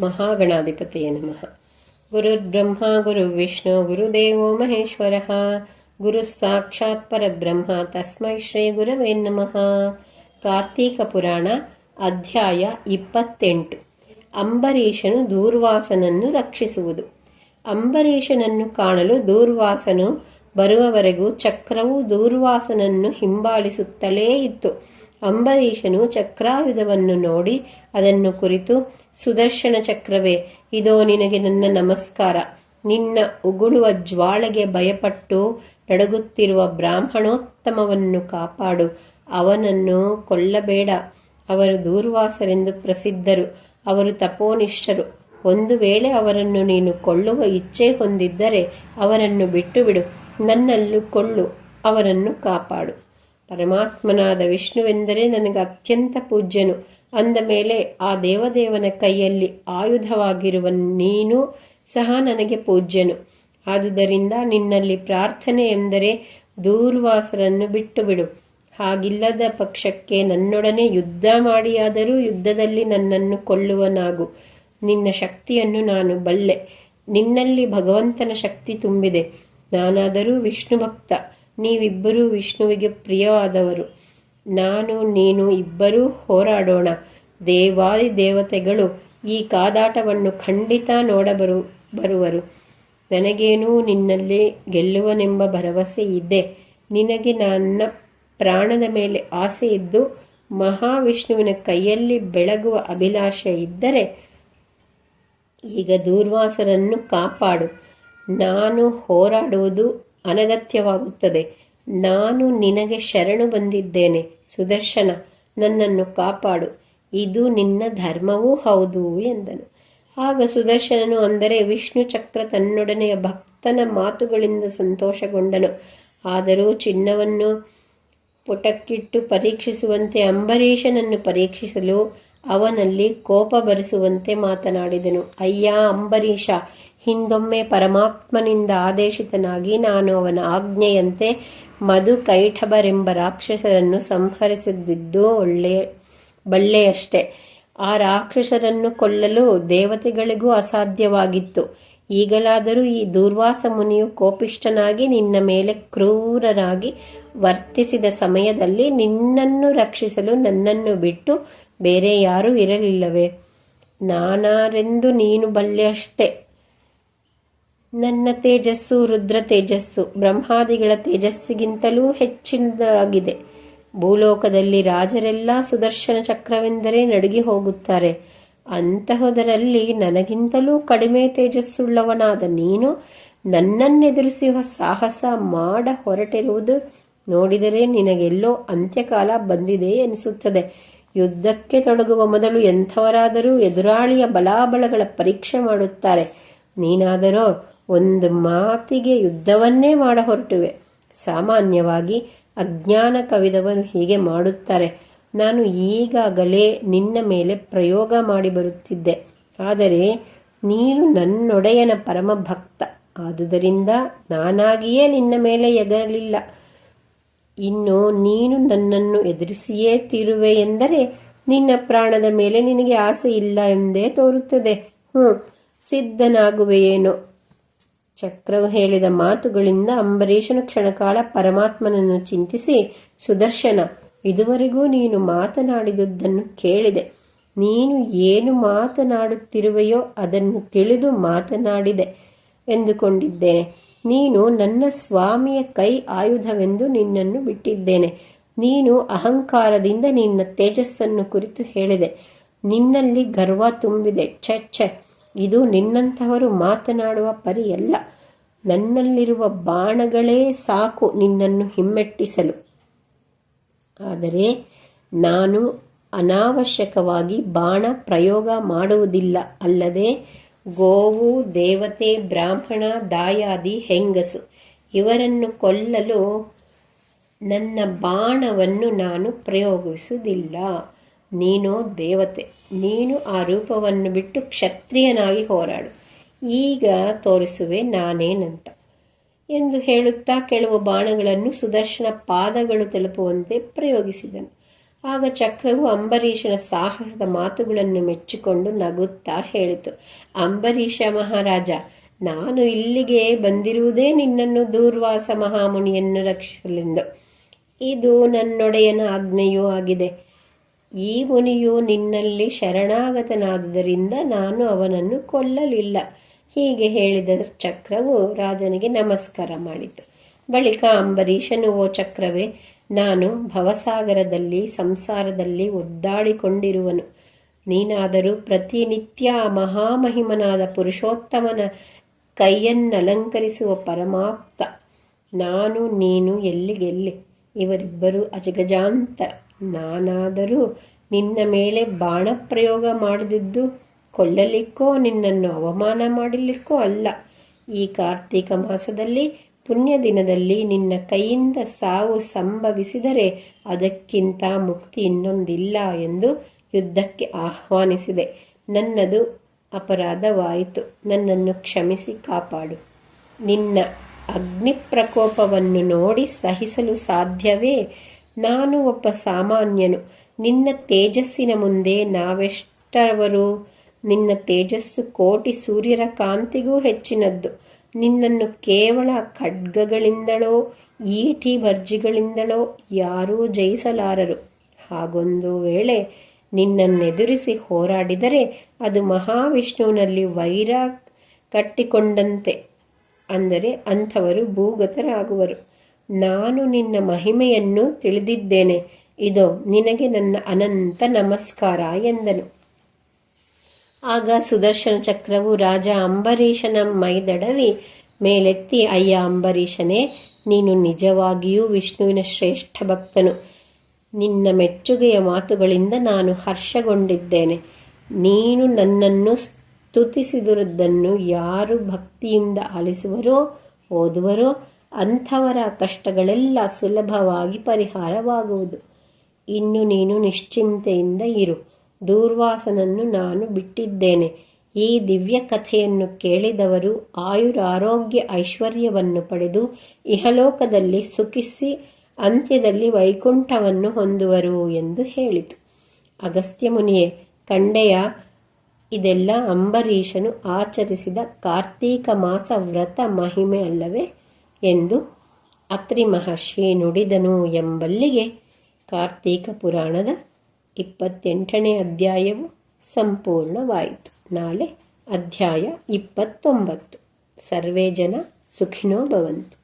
ಮಹಾಗಣಾಧಿಪತಿಯೇ ನಮಃ. ಗುರುರ್ಬ್ರಹ್ಮ ಗುರುವಿಷ್ಣು ಗುರುದೇವೋ ಮಹೇಶ್ವರ. ಗುರು ಸಾಕ್ಷಾತ್ ಪರಬ್ರಹ್ಮ, ತಸ್ಮೈ ಶ್ರೀ ಗುರವೇ ನಮಃ. ಕಾರ್ತೀಕ ಪುರಾಣ, ಅಧ್ಯಾಯ ಇಪ್ಪತ್ತೆಂಟು. ಅಂಬರೀಷನು ದೂರ್ವಾಸನನ್ನು ರಕ್ಷಿಸುವುದು. ಅಂಬರೀಷನನ್ನು ಕಾಣಲು ದೂರ್ವಾಸನು ಬರುವವರೆಗೂ ಚಕ್ರವು ದೂರ್ವಾಸನನ್ನು ಹಿಂಬಾಲಿಸುತ್ತಲೇ ಇತ್ತು. ಅಂಬರೀಷನು ಚಕ್ರಾಯುಧವನ್ನು ನೋಡಿ ಅದನ್ನು ಕುರಿತು, ಸುದರ್ಶನ ಚಕ್ರವೇ, ಇದೋ ನಿನಗೆ ನನ್ನ ನಮಸ್ಕಾರ. ನಿನ್ನ ಉಗುಳುವ ಜ್ವಾಳೆಗೆ ಭಯಪಟ್ಟು ನಡುಗುತ್ತಿರುವ ಬ್ರಾಹ್ಮಣೋತ್ತಮವನ್ನು ಕಾಪಾಡು. ಅವನನ್ನು ಕೊಲ್ಲಬೇಡ. ಅವರು ದೂರ್ವಾಸರೆಂದು ಪ್ರಸಿದ್ಧರು. ಅವರು ತಪೋನಿಷ್ಠರು. ಒಂದು ವೇಳೆ ಅವರನ್ನು ನೀನು ಕೊಳ್ಳುವ ಇಚ್ಛೆ ಹೊಂದಿದ್ದರೆ ಅವರನ್ನು ಬಿಟ್ಟುಬಿಡು. ನನ್ನಲ್ಲೂ ಕೊಳ್ಳು ಅವರನ್ನು ಕಾಪಾಡು. ಪರಮಾತ್ಮನಾದ ವಿಷ್ಣುವೆಂದರೆ ನನಗೆ ಅತ್ಯಂತ ಪೂಜ್ಯನು. ಅಂದ ಮೇಲೆ ಆ ದೇವದೇವನ ಕೈಯಲ್ಲಿ ಆಯುಧವಾಗಿರುವ ನೀನು ಸಹ ನನಗೆ ಪೂಜ್ಯನು. ಆದುದರಿಂದ ನಿನ್ನಲ್ಲಿ ಪ್ರಾರ್ಥನೆ ಎಂದರೆ ದೂರ್ವಾಸರನ್ನು ಬಿಟ್ಟು ಬಿಡು ಹಾಗಿಲ್ಲದ ಪಕ್ಷಕ್ಕೆ ನನ್ನೊಡನೆ ಯುದ್ಧ ಮಾಡಿಯಾದರೂ ಯುದ್ಧದಲ್ಲಿ ನನ್ನನ್ನು ಕೊಳ್ಳುವನಾಗು ನಿನ್ನ ಶಕ್ತಿಯನ್ನು ನಾನು ಬಲ್ಲೆ. ನಿನ್ನಲ್ಲಿ ಭಗವಂತನ ಶಕ್ತಿ ತುಂಬಿದೆ. ನಾನಾದರೂ ವಿಷ್ಣು ಭಕ್ತ ನೀವಿಬ್ಬರೂ ವಿಷ್ಣುವಿಗೆ ಪ್ರಿಯವಾದವರು. ನಾನು, ನೀನು ಇಬ್ಬರೂ ಹೋರಾಡೋಣ. ದೇವಾದಿ ದೇವತೆಗಳು ಈ ಕಾದಾಟವನ್ನು ಖಂಡಿತ ನೋಡಬರು, ಬರುವರು. ನನಗೇನೂ ನಿನ್ನಲ್ಲಿ ಗೆಲ್ಲುವನೆಂಬ ಭರವಸೆ ಇದೆ. ನಿನಗೆ ನನ್ನ ಪ್ರಾಣದ ಮೇಲೆ ಆಸೆ ಇದ್ದು, ಮಹಾವಿಷ್ಣುವಿನ ಕೈಯಲ್ಲಿ ಬೆಳಗುವ ಅಭಿಲಾಷೆ ಇದ್ದರೆ ಈಗ ದೂರ್ವಾಸರನ್ನು ಕಾಪಾಡು. ನಾನು ಹೋರಾಡುವುದು ಅನಗತ್ಯವಾಗುತ್ತದೆ. ನಾನು ನಿನಗೆ ಶರಣು ಬಂದಿದ್ದೇನೆ. ಸುದರ್ಶನ, ನನ್ನನ್ನು ಕಾಪಾಡು. ಇದು ನಿನ್ನ ಧರ್ಮವೂ ಹೌದು ಎಂದನು. ಆಗ ಸುದರ್ಶನನು ಅಂದರೆ ವಿಷ್ಣು ಚಕ್ರ ತನ್ನೊಡನೆಯ ಭಕ್ತನ ಮಾತುಗಳಿಂದ ಸಂತೋಷಗೊಂಡನು. ಆದರೂ ಚಿನ್ನವನ್ನು ಪುಟಕ್ಕಿಟ್ಟು ಪರೀಕ್ಷಿಸುವಂತೆ ಅಂಬರೀಷನನ್ನು ಪರೀಕ್ಷಿಸಲು ಅವನಲ್ಲಿ ಕೋಪ ಬರಿಸುವಂತೆ ಮಾತನಾಡಿದನು. ಅಯ್ಯ, ಅಂಬರೀಷ, ಹಿಂದೊಮ್ಮೆ ಪರಮಾತ್ಮನಿಂದ ಆದೇಶಿತನಾಗಿ ನಾನು ಅವನ ಆಜ್ಞೆಯಂತೆ ಮಧು ಕೈಠಬರೆಂಬ ರಾಕ್ಷಸರನ್ನು ಸಂಹರಿಸಿದ್ದು ಒಳ್ಳೆಯ ಬಳ್ಳೆಯಷ್ಟೆ. ಆ ರಾಕ್ಷಸರನ್ನು ಕೊಲ್ಲಲು ದೇವತೆಗಳಿಗೂ ಅಸಾಧ್ಯವಾಗಿತ್ತು. ಈಗಲಾದರೂ ಈ ದುರ್ವಾಸ ಮುನಿಯು ಕೋಪಿಷ್ಟನಾಗಿ ನಿನ್ನ ಮೇಲೆ ಕ್ರೂರರಾಗಿ ವರ್ತಿಸಿದ ಸಮಯದಲ್ಲಿ ನಿನ್ನನ್ನು ರಕ್ಷಿಸಲು ನನ್ನನ್ನು ಬಿಟ್ಟು ಬೇರೆ ಯಾರೂ ಇರಲಿಲ್ಲವೇ? ನಾನಾರೆಂದು ನೀನು ಬಲ್ಲೆಯಷ್ಟೇ ನನ್ನ ತೇಜಸ್ಸು ರುದ್ರ ತೇಜಸ್ಸು, ಬ್ರಹ್ಮಾದಿಗಳ ತೇಜಸ್ಸಿಗಿಂತಲೂ ಹೆಚ್ಚಿನದಾಗಿದೆ. ಭೂಲೋಕದಲ್ಲಿ ರಾಜರೆಲ್ಲ ಸುದರ್ಶನ ಚಕ್ರವೆಂದರೆ ನಡುಗಿ ಹೋಗುತ್ತಾರೆ. ಅಂತಹದರಲ್ಲಿ ನನಗಿಂತಲೂ ಕಡಿಮೆ ತೇಜಸ್ಸುಳ್ಳವನಾದ ನೀನು ನನ್ನನ್ನೆದುರಿಸುವ ಸಾಹಸ ಮಾಡ ಹೊರಟಿರುವುದು ನೋಡಿದರೆ ನಿನಗೆಲ್ಲೋ ಅಂತ್ಯಕಾಲ ಬಂದಿದೆ ಎನಿಸುತ್ತದೆ. ಯುದ್ಧಕ್ಕೆ ತೊಡಗುವ ಮೊದಲು ಎಂಥವರಾದರೂ ಎದುರಾಳಿಯ ಬಲಾಬಲಗಳ ಪರೀಕ್ಷೆ ಮಾಡುತ್ತಾರೆ. ನೀನಾದರೂ, ಒಂದು ಮಾತಿಗೆ ಯುದ್ಧವನ್ನೇ ಮಾಡ ಹೊರಟುವೆ ಸಾಮಾನ್ಯವಾಗಿ ಅಜ್ಞಾನ ಕವಿದವರು ಹೀಗೆ ಮಾಡುತ್ತಾರೆ. ನಾನು ಈಗಾಗಲೇ ನಿನ್ನ ಮೇಲೆ ಪ್ರಯೋಗ ಮಾಡಿ ಬರುತ್ತಿದ್ದೆ. ಆದರೆ ನೀನು ನನ್ನೊಡೆಯನ ಪರಮ ಭಕ್ತ ಆದುದರಿಂದ ನಾನಾಗಿಯೇ ನಿನ್ನ ಮೇಲೆ ಎಗರಲಿಲ್ಲ. ಇನ್ನು ನೀನು ನನ್ನನ್ನು ಎದುರಿಸಿಯೇ ತಿರುವೆ ಎಂದರೆ ನಿನ್ನ ಪ್ರಾಣದ ಮೇಲೆ ನಿನಗೆ ಆಸೆ ಇಲ್ಲ ಎಂದೇ ತೋರುತ್ತದೆ. ಹ್ಞೂ ಸಿದ್ಧನಾಗುವೆಯೇನೋ? ಚಕ್ರವು ಹೇಳಿದ ಮಾತುಗಳಿಂದ ಅಂಬರೀಷನು ಕ್ಷಣಕಾಲ ಪರಮಾತ್ಮನನ್ನು ಚಿಂತಿಸಿ, ಸುದರ್ಶನ, ಇದುವರೆಗೂ ನೀನು ಮಾತನಾಡಿದುದನ್ನು ಕೇಳಿದೆ. ನೀನು ಏನು ಮಾತನಾಡುತ್ತಿರುವೆಯೋ ಅದನ್ನು ತಿಳಿದು ಮಾತನಾಡಿದೆ ಎಂದುಕೊಂಡಿದ್ದೇನೆ. ನೀನು ನನ್ನ ಸ್ವಾಮಿಯ ಕೈ ಆಯುಧವೆಂದು ನಿನ್ನನ್ನು ಬಿಟ್ಟಿದ್ದೇನೆ. ನೀನು ಅಹಂಕಾರದಿಂದ ನಿನ್ನ ತೇಜಸ್ಸನ್ನು ಕುರಿತು ಹೇಳಿದೆ. ನಿನ್ನಲ್ಲಿ ಗರ್ವ ತುಂಬಿದೆ. ಛ ಇದು ನಿನ್ನಂತಹವರು ಮಾತನಾಡುವ ಪರಿಯಲ್ಲ. ನನ್ನಲ್ಲಿರುವ ಬಾಣಗಳೇ ಸಾಕು ನಿನ್ನನ್ನು ಹಿಮ್ಮೆಟ್ಟಿಸಲು. ಆದರೆ ನಾನು ಅನಾವಶ್ಯಕವಾಗಿ ಬಾಣ ಪ್ರಯೋಗ ಮಾಡುವುದಿಲ್ಲ. ಅಲ್ಲದೆ ಗೋವು ದೇವತೆ ಬ್ರಾಹ್ಮಣ ದಾಯಾದಿ ಹೆಂಗಸು, ಇವರನ್ನು ಕೊಲ್ಲಲು ನನ್ನ ಬಾಣವನ್ನು ನಾನು ಪ್ರಯೋಗಿಸುವುದಿಲ್ಲ. ನೀನು ದೇವತೆ, ನೀನು ಆ ರೂಪವನ್ನು ಬಿಟ್ಟು ಕ್ಷತ್ರಿಯನಾಗಿ ಹೋರಾಡು. ಈಗ ತೋರಿಸುವೆ ನಾನೇನಂತ. ಎಂದು ಹೇಳುತ್ತಾ, ಕೆಲವು ಬಾಣಗಳನ್ನು ಸುದರ್ಶನ ಪಾದಗಳು ತಲುಪುವಂತೆ ಪ್ರಯೋಗಿಸಿದನು. ಆಗ ಚಕ್ರವು ಅಂಬರೀಷನ ಸಾಹಸದ ಮಾತುಗಳನ್ನು ಮೆಚ್ಚಿಕೊಂಡು ನಗುತ್ತಾ ಹೇಳಿತು, ಅಂಬರೀಷ ಮಹಾರಾಜ, ನಾನು ಇಲ್ಲಿಗೆ ಬಂದಿರುವುದೇ ನಿನ್ನನ್ನು ದೂರ್ವಾಸ ಮಹಾಮುನಿಯನ್ನು ರಕ್ಷಿಸಲೆಂದು. ಇದು ನನ್ನೊಡೆಯನ ಆಜ್ಞೆಯೂ ಆಗಿದೆ. ಈ ಮುನಿಯು ನಿನ್ನಲ್ಲಿ ಶರಣಾಗತನಾದುದರಿಂದ ನಾನು ಅವನನ್ನು ಕೊಲ್ಲಲಿಲ್ಲ. ಹೀಗೆ ಹೇಳಿದ ಚಕ್ರವು ರಾಜನಿಗೆ ನಮಸ್ಕಾರ ಮಾಡಿತು. ಬಳಿಕ ಅಂಬರೀಷನು, ಓ ಚಕ್ರವೇ ನಾನು ಭವಸಾಗರದಲ್ಲಿ, ಸಂಸಾರದಲ್ಲಿ ಒದ್ದಾಡಿಕೊಂಡಿರುವನು. ನೀನಾದರೂ ಪ್ರತಿನಿತ್ಯ ಮಹಾಮಹಿಮನಾದ ಪುರುಷೋತ್ತಮನ ಕೈಯನ್ನಲಂಕರಿಸುವ ಪರಮಾಪ್ತ. ನಾನು, ನೀನು ಎಲ್ಲಿಗೆಲ್ಲಿ ಇವರಿಬ್ಬರು ಅಜಗಜಾಂತ ನಾನಾದರೂ ನಿನ್ನ ಮೇಲೆ ಬಾಣ ಪ್ರಯೋಗ ಮಾಡದಿದ್ದು ಕೊಲ್ಲಲಿಕ್ಕೋ, ನಿನ್ನನ್ನು ಅವಮಾನ ಮಾಡಲಿಕ್ಕೋ ಅಲ್ಲ. ಈ ಕಾರ್ತೀಕ ಮಾಸದಲ್ಲಿ ಪುಣ್ಯ ದಿನದಲ್ಲಿ ನಿನ್ನ ಕೈಯಿಂದ ಸಾವು ಸಂಭವಿಸಿದರೆ ಅದಕ್ಕಿಂತ ಮುಕ್ತಿ ಇನ್ನೊಂದಿಲ್ಲ ಎಂದು ಯುದ್ಧಕ್ಕೆ ಆಹ್ವಾನಿಸಿದೆ. ನನ್ನದು ಅಪರಾಧವಾಯಿತು. ನನ್ನನ್ನು ಕ್ಷಮಿಸಿ ಕಾಪಾಡು. ನಿನ್ನ ಅಗ್ನಿ ಪ್ರಕೋಪವನ್ನು ನೋಡಿ ಸಹಿಸಲು ಸಾಧ್ಯವೇ? ನಾನು ಒಬ್ಬ ಸಾಮಾನ್ಯನು. ನಿನ್ನ ತೇಜಸ್ಸಿನ ಮುಂದೆ ನಾವೆಷ್ಟರವರು? ನಿನ್ನ ತೇಜಸ್ಸು ಕೋಟಿ ಸೂರ್ಯರ ಕಾಂತಿಗೂ ಹೆಚ್ಚಿನದ್ದು. ನಿನ್ನನ್ನು ಕೇವಲ ಖಡ್ಗಗಳಿಂದಲೋ, ಈಟಿ ಭರ್ಜಿಗಳಿಂದಲೋ ಯಾರೂ ಜಯಿಸಲಾರರು. ಹಾಗೊಂದು ವೇಳೆ ನಿನ್ನನ್ನೆದುರಿಸಿ ಹೋರಾಡಿದರೆ ಅದು ಮಹಾವಿಷ್ಣುವಿನಲ್ಲಿ ವೈರ ಕಟ್ಟಿಕೊಂಡಂತೆ ಅಂದರೆ ಅಂಥವರು ಭೂಗತರಾಗುವರು. ನಾನು ನಿನ್ನ ಮಹಿಮೆಯನ್ನು ತಿಳಿದಿದ್ದೇನೆ. ಇದೋ, ನಿನಗೆ ನನ್ನ ಅನಂತ ನಮಸ್ಕಾರ ಎಂದನು. ಆಗ ಸುದರ್ಶನ ಚಕ್ರವು ರಾಜ ಅಂಬರೀಷನ ಮೈದಡವಿ ಮೇಲೆತ್ತಿ, ಅಯ್ಯ ಅಂಬರೀಷನೇ, ನೀನು ನಿಜವಾಗಿಯೂ ವಿಷ್ಣುವಿನ ಶ್ರೇಷ್ಠ ಭಕ್ತನು. ನಿನ್ನ ಮೆಚ್ಚುಗೆಯ ಮಾತುಗಳಿಂದ ನಾನು ಹರ್ಷಗೊಂಡಿದ್ದೇನೆ. ನೀನು ನನ್ನನ್ನು ಸ್ತುತಿಸಿದುದನ್ನು ಯಾರು ಭಕ್ತಿಯಿಂದ ಆಲಿಸುವರೋ, ಓದುವರೋ, ಅಂಥವರ ಕಷ್ಟಗಳೆಲ್ಲ ಸುಲಭವಾಗಿ ಪರಿಹಾರವಾಗುವುದು. ಇನ್ನು ನೀನು ನಿಶ್ಚಿಂತೆಯಿಂದ ಇರು. ದೂರ್ವಾಸನನ್ನು ನಾನು ಬಿಟ್ಟಿದ್ದೇನೆ. ಈ ದಿವ್ಯ ಕಥೆಯನ್ನು ಕೇಳಿದವರು ಆಯುರಾರೋಗ್ಯ ಐಶ್ವರ್ಯವನ್ನು ಪಡೆದು ಇಹಲೋಕದಲ್ಲಿ ಸುಖಿಸಿ ಅಂತ್ಯದಲ್ಲಿ ವೈಕುಂಠವನ್ನು ಹೊಂದುವರು ಎಂದು ಹೇಳಿತು. ಅಗಸ್ತ್ಯ ಮುನಿಯೇ, ಕಂಡೆಯ ಇದೆಲ್ಲ ಅಂಬರೀಷನು ಆಚರಿಸಿದ ಕಾರ್ತೀಕ ಮಾಸ ವ್ರತ ಮಹಿಮೆ ಅಲ್ಲವೇ ಎಂದು ಅತ್ರಿ ಮಹರ್ಷಿ ನುಡಿದನು ಎಂಬಲ್ಲಿಗೆ ಕಾರ್ತೀಕ ಪುರಾಣದ ಇಪ್ಪತ್ತೆಂಟನೇ ಅಧ್ಯಾಯವು ಸಂಪೂರ್ಣವಾಯಿತು. ನಾಳೆ ಅಧ್ಯಾಯ ಇಪ್ಪತ್ತೊಂಬತ್ತು. ಸರ್ವೇ ಜನ ಸುಖಿನೋ ಭವಂತು.